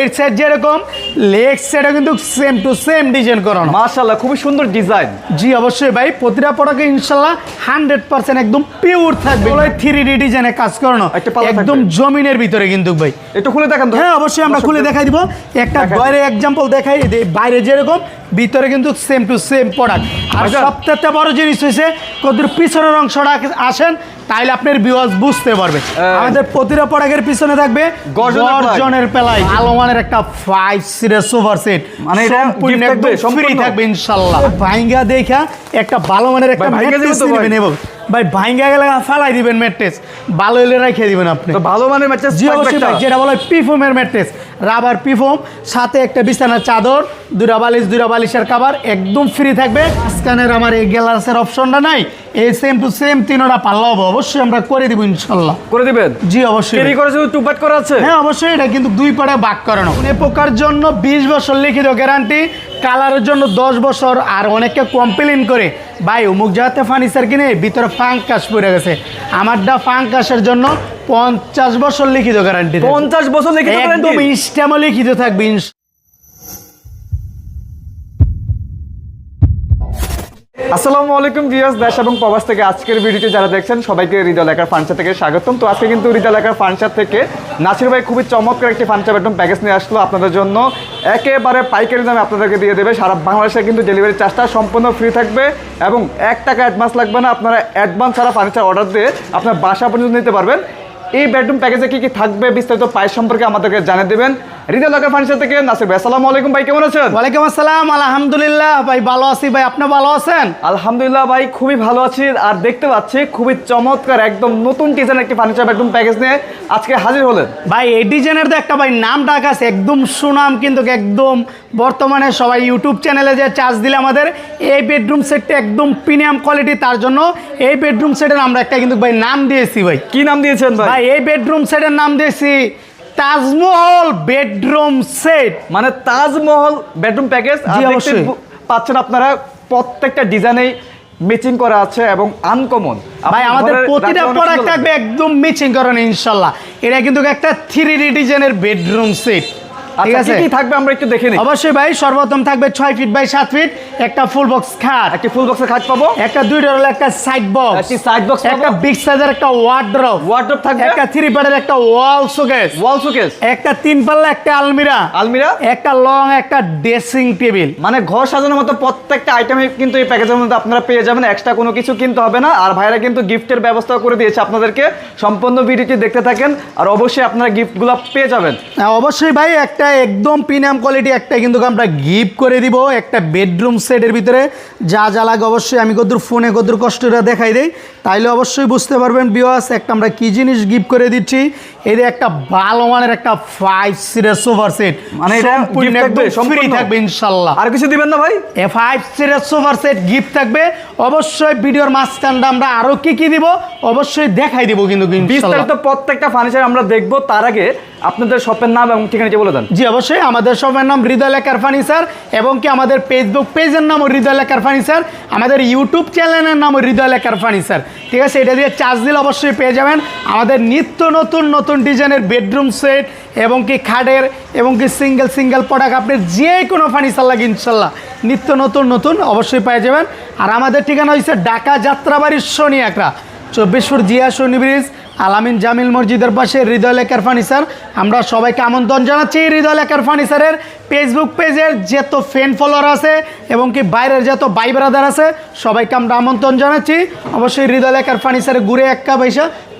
এর সাইড যেরকম লেগ সাইডও কিন্তু সেম টু সেম ডিজাইন করানো। মাশাআল্লাহ খুবই সুন্দর ডিজাইন জি অবশ্যই ভাই প্রতিটা প্রোডাক্টে হান্ড্রেড পার্সেন্ট একদম পিওর থাকবে। থ্রি ডি ডিজাইনে কাজ করানো। একদম। জমিনের ভিতরে কিন্তু ভাই। একটু খুলে দেখান তো। হ্যাঁ অবশ্যই আমরা খুলে দেখাই দিব। একটা বাইরে এক্সাম্পল দেখাই বাইরে যেরকম ভিতরে কিন্তু সেম টু সেম প্রোডাক্ট আর। সবথেকে বড় জিনিস হয়েছে কত পিছনের অংশটা আসেন তাইলে আপনার বিওয়াজ বুঝতে পারবে। আমাদের প্রতিটা পড়াকের পিছনে থাকবে গর্জনের প্লাই। আলোমানের একটা ফাইভ সিরিজ সুপার সেট মানে এটা সম্পূর্ণ একদম ফ্রি? থাকবে ইনশাআল্লাহ ভাইঙ্গা দেখা একটা ভালো মানের একটা ভাইঙ্গা নেব। ভাই? ভাইঙ্গা গেলে ফালাই দিবেন ম্যাট্রেস ভালো হলে রেখে দিবেন আপনি। ভালো মানের ম্যাট্রেস যেটা বলা হয় পিফোমের ম্যাট্রেস রাবার পিফোম সাথে একটা বিছানার চাদর দুরা বালিশ দুরা বালিশের কাবার একদম ফ্রি থাকবে। স্ক্যানের আমার এই গ্যালাসের অপশনটা নাই। এই সেম টু সেম তিনোটা পাল্লা হবে অবশ্যই আমরা করে দিব ইনশাল্লাহ। করে দিবেন? জি অবশ্যই। কেরি করে শুধু টুপাট করা আছে? হ্যাঁ অবশ্যই এটা কিন্তু দুই পাড়ে বাক করানো এ পোকার জন্য বিশ বছর লিখিত গ্যারান্টি কালারের জন্য দশ বছর আর অনেকে কমপ্লেন করে। ভাই অমুক জায়গাতে ফার্নিচার কিনে ভিতরে ফাঙ্কাস পড়ে গেছে আমারটা ফাঙ্কাসের জন্য পঞ্চাশ বছর লিখিত গ্যারান্টি পঞ্চাশ বছর লিখিত একদম? লিখিত থাকবে আসসালামু আলাইকুম ভিউয়ার্স, দেশ এবং প্রবাস থেকে আজকের ভিডিওটি যারা দেখছেন, সবাইকে হৃদয় লেখার ফার্নিচার থেকে স্বাগতম। তো আজকে কিন্তু হৃদয় লেখার ফার্নিচার থেকে নাসির ভাই খুবই চমৎকার একটি ফার্নিচার বেডরুম প্যাকেজ নিয়ে আসলো আপনাদের জন্য। একেবারে পাইকারি দামে আপনাদেরকে দিয়ে দেবে। সারা বাংলাদেশে কিন্তু ডেলিভারি চার্জটা সম্পূর্ণ ফ্রি থাকবে এবং এক টাকা অ্যাডভান্স লাগবে না। আপনারা অ্যাডভান্স ছাড়া ফার্নিচার অর্ডার দিয়ে আপনার বাসা পর্যন্ত নিতে পারবেন। এই বেডরুম প্যাকেজে কি কি থাকবে বিস্তারিত প্রাইস সম্পর্কে আমাদেরকে জানিয়ে দেবেন। হৃদয় ফার্নিচার থেকে নাসির ভাই আসসালামু আলাইকুম ভাই কেমন আছেন? ওয়ালাইকুম আসসালাম আলহামদুলিল্লাহ। ভাই ভালো আছি ভাই আপনি ভালো আছেন? আলহামদুলিল্লাহ ভাই খুবই ভালো আছি। আর দেখতে পাচ্ছি খুবই চমৎকার একদম নতুন একটি ফার্নিচার বেডরুম প্যাকেজ নিয়ে আজকে হাজির হলেন। ভাই এই ডিজাইনের তো একটা ভাই নাম ডাক আছে একদম সুনাম কিন্তু একদম বর্তমানে সবাই ইউটিউব চ্যানেলে যে চার্জ দিলে আমাদের এই বেডরুম সেটটা একদম প্রিমিয়াম কোয়ালিটি তার জন্য এই বেডরুম সেটের আমরা একটা কিন্তু ভাই নাম দিয়েছি ভাই। কি নাম দিয়েছেন ভাই? ভাই এই বেডরুম সেটের নাম দিয়েছি তাজমহল বেডরুম সেট। মানে তাজমহল বেডরুম প্যাকেজ। পাচ্ছেন আপনারা প্রত্যেকটা ডিজাইনেই ম্যাচিং করা আছে এবং আনকমন ভাই আমাদের প্রতিটা প্রোডাক্ট থাকবে একদম মিচিং করেন ইনশাল্লাহ। এটা কিন্তু একটা থ্রি ডি ডিজাইনের বেডরুম সেট। ঠিক আচ্ছা আছে? কি থাকবে আমরা একটু দেখে নিই। অবশ্যই ভাই সর্বপ্রথম থাকবে ছয় ফিট বাই সাত ফিট একটা ফুল বক্স খাট। একটি ফুল বক্সের খাট পাবো? একটা দুই ডলার একটা সাইড বক্স একটি সাইড বক্স একটা বিগ সাইজের একটা ওয়ার্ড্রপ ওয়ার্ডরোব থাকবে? একটা থ্রি প্যাডের একটা ওয়াল শোকেস ওয়াল শোকেস একটা তিন পাল্লা একটা আলমিরা। আলমিরা? একটা লং একটা ড্রেসিং টেবিল মানে ঘর সাজানোর মতো প্রত্যেকটা আইটেমে কিন্তু এই প্যাকেজের মধ্যে আপনারা পেয়ে যাবেন। এক্সট্রা কোনো কিছু কিনতে হবে না। আর ভাইরা কিন্তু গিফটের ব্যবস্থা করে দিয়েছে আপনাদেরকে। সম্পূর্ণ ভিডিওটি দেখতে থাকেন। আর অবশ্যই আপনারা গিফটগুলো পেয়ে যাবেন। হ্যাঁ, অবশ্যই ভাই একটা একদম প্রিমিয়াম কোয়ালিটি একটা কিন্তু আমরা গিফট করে দিব একটা বেডরুম সেটের ভিতরে। যা যা লাগে অবশ্যই আমি কদ্দুর ফোনে কদ্দুর কষ্টটা দেখাই দেই। তাইলে অবশ্যই বুঝতে পারবেন বিওয়াস একটা আমরা কি জিনিস গিফট করে দিচ্ছি? এই একটা ভালো মানের একটা ফাইভ সিরিজ সোফার সেট মানে এটা ফ্রি থাকবে ইনশাল্লাহ। আর কিছু দিবেন না ভাই? এ ফাইভ সিরিজ সোফার সেট গিফট থাকবে। অবশ্যই ভিডিওর মাঝখানটা আমরা আরও কি কি দিব অবশ্যই দেখাই দিব কিন্তু বিস্তারিত প্রত্যেকটা ফার্নিচার আমরা দেখব তার আগে আপনাদের শপের নাম এবং ঠিকানাটি বলে দেন। জি, অবশ্যই। আমাদের শপের নাম হৃদয় লেখার ফার্নিচার এবং কি আমাদের ফেসবুক পেজের নামও হৃদয় লেখার ফার্নিচার, আমাদের ইউটিউব চ্যানেলের নামও হৃদয় লেখার ফার্নিচার। ঠিক আছে, এটা দিয়ে চার্জ দিলে অবশ্যই পেয়ে যাবেন। আমাদের নিত্য নতুন নতুন ডিজাইনের বেডরুম সেট এবং কি খাটের এবং কি সিঙ্গেল সিঙ্গেল প্রোডাক্ট আপনি যে কোনো ফার্নিচার লাগে ইনশাল্লাহ, নিত্য নতুন নতুন অবশ্যই পেয়ে যাবেন। আর আমাদের ঠিকানা হচ্ছে ঢাকা যাত্রাবাড়ির শনি একরা চব্বিশ ফুট জিয়া শনি ব্রিজ আলামিন জামিল মসজিদের পাশে হৃদয় লেখার ফার্নিচার আমরা সবাইকে আমন্ত্রণ জানাচ্ছি হৃদয় লেখার ফার্নিচারের ফেসবুক পেজের যত ফ্রেন্ড ফলোয়ার আছে এবং কি বাইরের যত বাই ব্রাদার আছে, সবাইকে আমরা আমন্ত্রণ জানাচ্ছি। অবশ্যই হৃদয় লেখার ফার্নিচারে ঘুরে এক কাপ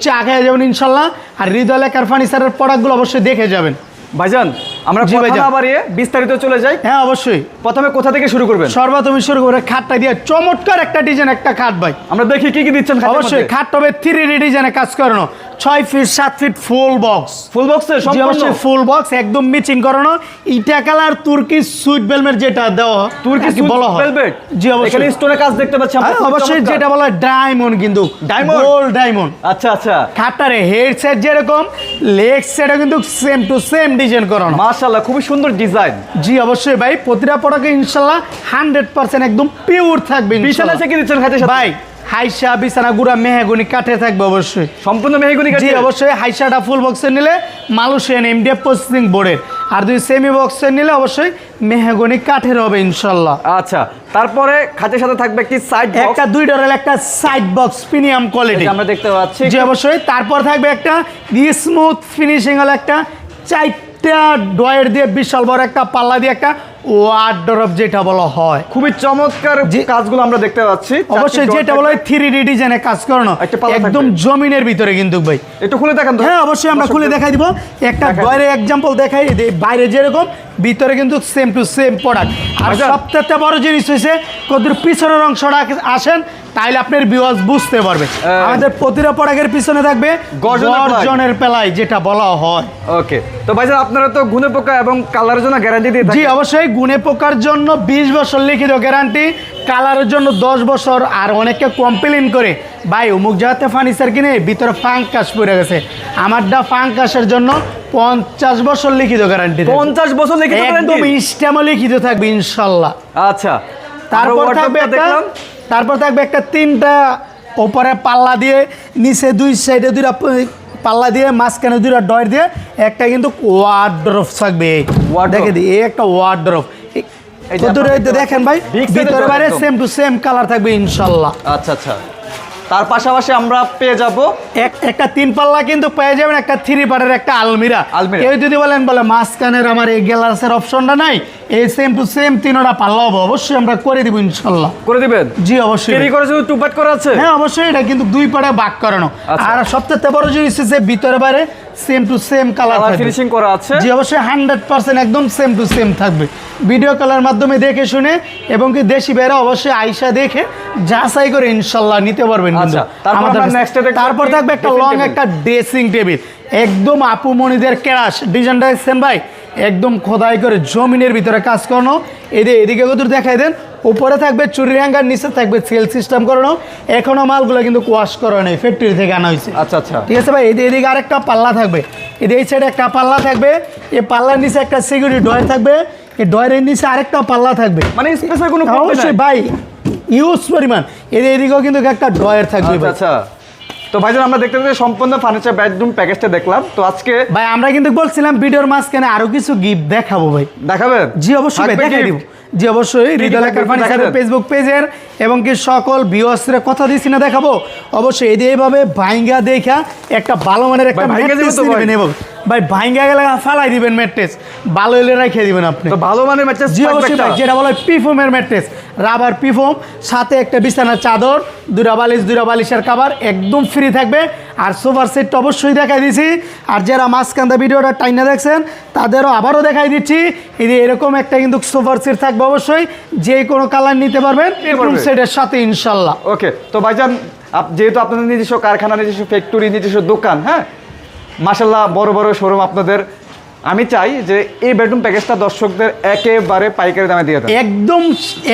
চা খেয়ে যাবেন ইনশাল্লাহ। আর হৃদয় লেখার ফার্নিচারের প্রোডাক্টগুলো অবশ্যই দেখে যাবেন। ভাইজান আমরা কথা না বাড়িয়ে বিস্তারিত চলে যাই। হ্যাঁ অবশ্যই। প্রথমে কোথা থেকে শুরু করবেন? সর্বপ্রথমে শুরু করে খাটটা দিয়ে চমৎকার একটা ডিজাইন একটা খাট ভাই। আমরা দেখি কি কি দিচ্ছেন অবশ্যই খাট তবে থ্রি ডি ডিজাইনে কাজ করানো। ছয় ফিট সাত ফিট ফুল বক্স ফুল বক্সে অবশ্যই ফুল বক্স একদম মিচিং করানো। ইটা কালার তুর্কি সুইট বেলমের যেটা দেওয়া তুর্কি বলা হয়। ভেলভেট জি এখানে অবশ্যই স্টোনের কাজ দেখতে পাচ্ছি আমরা। অবশ্যই যেটা বলা ডায়মন্ড কিন্তু। Diamond? গোল্ড ডায়মন্ড আচ্ছা আচ্ছা। খাটটারে হেড সেট যেরকম লেগ সেটও কিন্তু সেম টু সেম ডিজাইন করানো। মাশাআল্লাহ খুবই সুন্দর ডিজাইন। জি অবশ্যই ভাই প্রতিটা প্রোডাক্টে ইনশাল্লাহ হান্ড্রেড পার্সেন্ট একদম পিওর থাকবে বিছানা। থেকে দিচ্ছেন সাথে? ভাই হাইসা বিছানা গুড়া মেহাগুনি কাঠে থাকবে অবশ্যই। সম্পূর্ণ মেহগুনি জি কাঠের অবশ্যই হাইসাটা ফুল বক্সে নিলে মালয়েশিয়ান এমডিএফ প্রসেসিং বোর্ডের আর দুই সেমি বক্সের নিলে অবশ্যই মেহগনি কাঠের হবে ইনশাল্লাহ আচ্ছা তারপরে খাটের সাথে থাকবে একটি সাইড একটা দুই ডলার একটা সাইড বক্স প্রিমিয়াম কোয়ালিটি আমরা দেখতে পাচ্ছি। জি অবশ্যই তারপর থাকবে একটা স্মুথ ফিনিশিং হল একটা চারটা ডয়ের দিয়ে বিশাল বড় একটা পাল্লা দিয়ে একটা ওয়ার্ডরোব যেটা বলা হয়। খুবই চমৎকার জি- কাজগুলো আমরা দেখতে পাচ্ছি। অবশ্যই যেটা বলা হয় থ্রি ডি ডিজাইনে কাজ করানো। একদম জমিনের ভিতরে কিন্তু ভাই। একটু খুলে দেখান হ্যাঁ অবশ্যই আমরা খুলে দেখাই দিব। একটা। ডয়ের এক্সাম্পল দেখাই। বাইরে যেরকম ভিতরে কিন্তু সেম টু সেম প্রোডাক্ট আর আচ্ছা। সবথেকে বড় জিনিস হয়েছে কতদূর পিছনের অংশটা আসেন তাইলে আপনার বিওয়াজ বুঝতে পারবে। আমাদের প্রতিটা পিছনে থাকবে গর্জনের পেলাই যেটা বলা হয়। ওকে। তো ভাইজান আপনারা তো গুনে পোকা এবং কালারের জন্য গ্যারান্টি দিয়ে জি অবশ্যই গুণে পোকার জন্য বিশ বছর লিখিত গ্যারান্টি কালারের জন্য দশ বছর আর অনেকে কমপ্লেন করে ভাই অমুক জায়গাতে ফার্নিচার কিনে ভিতরে ফাঙ্কাস পড়ে গেছে। আমারটা ফাঙ্কাসের জন্য পঞ্চাশ বছর লিখিত গ্যারান্টি পঞ্চাশ বছর লিখিত একদম? লিখিত থাকবে ইনশাল্লাহ। আচ্ছা। তারপর থাকবে দেখলাম। তারপর থাকবে একটা তিনটা ওপরে পাল্লা দিয়ে নিচে দুই সাইডে দুইটা পাল্লা দিয়ে মাঝখানে দুইটা ডয়ের দিয়ে একটা কিন্তু ওয়ার্ড্রফ থাকবে। দেখে দিই এই একটা ওয়ার্ড্রফ দেখেন ভাই ভিতরে বাইরে সেম টু সেম কালার থাকবে ইনশাল্লাহ। আচ্ছা আচ্ছা। তার পাশাপাশি আমরা পেয়ে যাব এক একটা তিন পাল্লা কিন্তু পেয়ে যাবেন একটা থ্রি পার্টের একটা আলমিরা। আলমিরা। কেউ যদি বলেন বলে মাঝখানের আমার এই গ্যালাসের অপশনটা নাই এই সেম টু সেম তিনটা পাল্লা হবে। অবশ্যই আমরা করে দিব ইনশাল্লাহ। করে দিবেন? জি অবশ্যই। কেরি করে শুধু টুপাট করা আছে? হ্যাঁ অবশ্যই এটা কিন্তু দুই পাড়ে বাক করানো। আচ্ছা। আর সবচেয়ে বড় জিনিস হচ্ছে ভিতরে বাইরে same to same colour finishing করা আছে। জি অবশ্যই হান্ড্রেড পার্সেন্ট একদম সেম টু সেম থাকবে। ভিডিও কলের মাধ্যমে দেখে শুনে এবং কি দেশি বেরা অবশ্যই আইসা দেখে যাচাই করে ইনশাল্লাহ নিতে পারবেন আচ্ছা, তারপর আমাদের থাকবে একটা লং একটা ড্রেসিং টেবিল একদম আপু মনিদের কেরাস ডিজাইনটা দেখছেন ভাই? একদম খোদাই করে জমিনের ভিতরে কাজ করানো। এদিকে এদিকে দেখাই দেন? উপরে থাকবে চুরি হ্যাঙ্গার নিচে থাকবে সেল সিস্টেম করানো। এখনও মালগুলো কিন্তু কোয়াশ করা নেই ফ্যাক্টরি থেকে আনা হয়েছে। আচ্ছা আচ্ছা। ঠিক আছে ভাই এদিকে এদিকে আরেকটা পাল্লা থাকবে। এই সাইডে একটা পাল্লা থাকবে এই পাল্লার নিচে একটা সিকিউরিটি ডয়ার থাকবে এই ডয়ারের নিচে আরেকটা পাল্লা থাকবে। মানে স্পেসের কোনো অবশ্যই ভাই ইউজ পরিমাণ। এদিকে এদিকেও কিন্তু একটা ডয়ার থাকবে আচ্ছা। আচ্ছা। তো ভাইজান আমরা দেখতে পাচ্ছি সম্পূর্ণ ফার্নিচার বেডরুম প্যাকেজটা দেখলাম। তো আজকে ভাই আমরা কিন্তু বলছিলাম ভিডিওর মাঝখানে আরও কিছু গিফট দেখাবো ভাই। দেখাবেন? জি অবশ্যই দেখাই? দিব। জি অবশ্যই? ফেসবুক পেজের এবং কি সকল ভিউয়ার্সরা কথা দিছি না দেখাবো। অবশ্যই এই যে এইভাবে ভাইঙ্গা দেখা একটা ভালো মানের একটা ভাই, ভাইঙ্গা ম্যাট্রেস গেলে ফালাই দিবেন ম্যাট্রেস ভালো হলে রেখে দিবেন আপনি। তো ভালো মানের ম্যাচেস জি অবশ্যই ভাই যেটা বলা হয় পিফোমের ম্যাট্রেস রাবার পিফোম সাথে একটা বিছানার চাদর দুরা বালিশ দুরা বালিশের কাবার একদম ফ্রি থাকবে। আর সোফার সেটটা অবশ্যই দেখাই দিছি আর যারা মাঝখানটা ভিডিওটা টাইনা দেখছেন তাদেরও আবারও দেখাই দিচ্ছি। এই যে এরকম একটা কিন্তু সোফার সেট থাকবে। অবশ্যই যে কোনো কালার নিতে পারবেন পারবে। সেটের সাথে ইনশাল্লাহ। ওকে তো ভাইজান যেহেতু আপনাদের নিজস্ব কারখানা নিজস্ব ফ্যাক্টরি নিজস্ব দোকান হ্যাঁ? মাসাল্লাহ বড় বড় শোরুম আপনাদের। আমি চাই যে এই বেডরুম প্যাকেজটা দর্শকদের একেবারে পাইকারি দামে দিয়ে দেন। একদম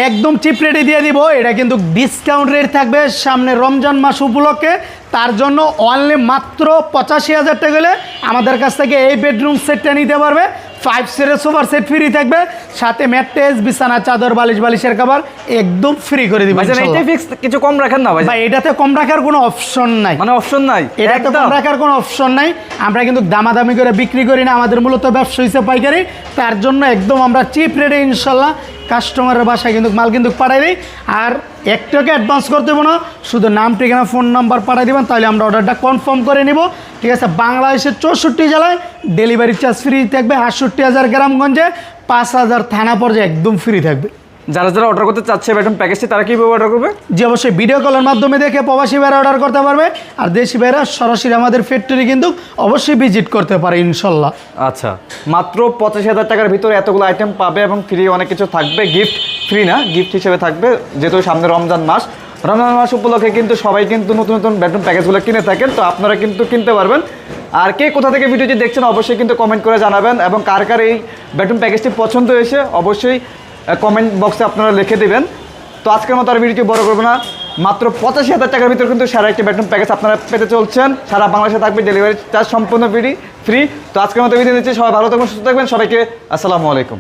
একদম চিপ রেটে দিয়ে দিব। এটা কিন্তু ডিসকাউন্ট রেট থাকবে সামনে রমজান মাস উপলক্ষে। তার জন্য অনলি মাত্র পঁচাশি হাজার টাকা হলে আমাদের কাছ থেকে এই বেডরুম সেটটা নিতে পারবে। ফাইভ স্টারের সোফার সেট ফ্রি থাকবে। সাথে ম্যাট্রেস বিছানা চাদর বালিশ বালিশের খাবার একদম ফ্রি করে দিবেন এইটাই ফিক্স কিছু কম রাখেন না ভাই ভাই এটাতে কম রাখার কোনো অপশন নাই। মানে অপশন নাই। এটাতে কম রাখার কোনো অপশন নাই। আমরা কিন্তু দামাদামি করে বিক্রি করি না আমাদের মূলত ব্যবসা হিসেবে পাইকারি। তার জন্য একদম আমরা চিপ রেটে ইনশাল্লাহ কাস্টমারের বাসায় কিন্তু মাল কিন্তু পাঠাই দিই। আর একটাকে অ্যাডভান্স করতে দেবো না, শুধু নাম, ঠিকানা ফোন নাম্বার পাঠাই দেবেন, তাহলে আমরা অর্ডারটা কনফার্ম করে নিব। ঠিক আছে, বাংলাদেশের চৌষট্টি জেলায় ডেলিভারি চার্জ ফ্রি থাকবে, আটষট্টি হাজার গ্রামগঞ্জে পাঁচ হাজার থানা পর্যায়ে একদম ফ্রি থাকবে। যারা যারা অর্ডার করতে চাচ্ছে বেডরুম প্যাকেজটি তারা কীভাবে অর্ডার করবে? যে অবশ্যই ভিডিও কলের মাধ্যমে দেখে প্রবাসী ভাইরা অর্ডার করতে পারবে আর দেশি ভাইরা সরাসরি আমাদের ফ্যাক্টরি কিন্তু অবশ্যই ভিজিট করতে পারে ইনশাল্লাহ। আচ্ছা মাত্র পঁচাশি হাজার টাকার ভিতরে এতগুলো আইটেম পাবে এবং ফ্রি অনেক কিছু থাকবে গিফট ফ্রি না গিফট হিসেবে থাকবে যেহেতু সামনে রমজান মাস। রমজান মাস উপলক্ষে কিন্তু সবাই কিন্তু নতুন নতুন বেডরুম প্যাকেজগুলো কিনে থাকেন তো আপনারা কিন্তু কিনতে পারবেন। আর কে কোথা থেকে ভিডিওটি দেখছেন অবশ্যই কিন্তু কমেন্ট করে জানাবেন এবং কার কার এই বেডরুম প্যাকেজটি পছন্দ হয়েছে অবশ্যই কমেন্ট বক্সে আপনারা লিখে দেবেন। তো আজকের মতো আর ভিডিওটি বড় করব না। মাত্র পঁচাশি হাজার টাকার ভিতরে কিন্তু সারা একটি বেডরুম প্যাকেজ আপনারা পেতে চলছেন। সারা বাংলাদেশে থাকবে ডেলিভারি চার্জ সম্পূর্ণ ফ্রি ফ্রি তো আজকের মতো ভিডিও দিচ্ছি সবাই ভালো থাকবেন, সুস্থ থাকবেন। সবাইকে আসসালামু আলাইকুম।